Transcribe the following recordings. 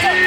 Yeah.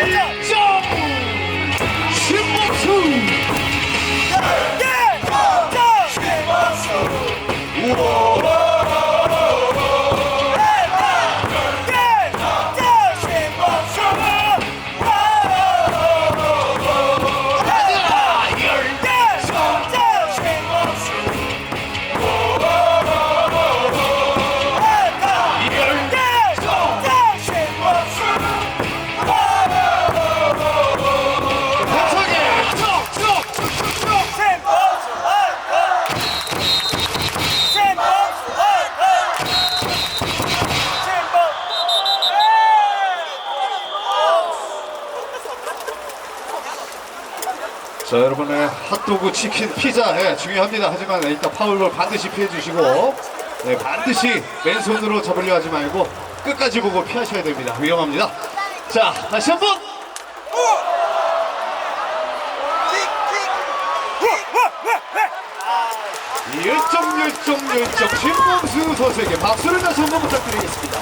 자 여러분의 핫도그 치킨 피자 예, 중요합니다. 하지만 일단 파울볼 반드시 피해 주시고 네, 반드시 맨손으로 잡으려 하지 말고 끝까지 보고 피하셔야 됩니다. 위험합니다. 자 다시 한번. 열정 열정 열정 신범수 선수에게 박수를 다시 한번 부탁드리겠습니다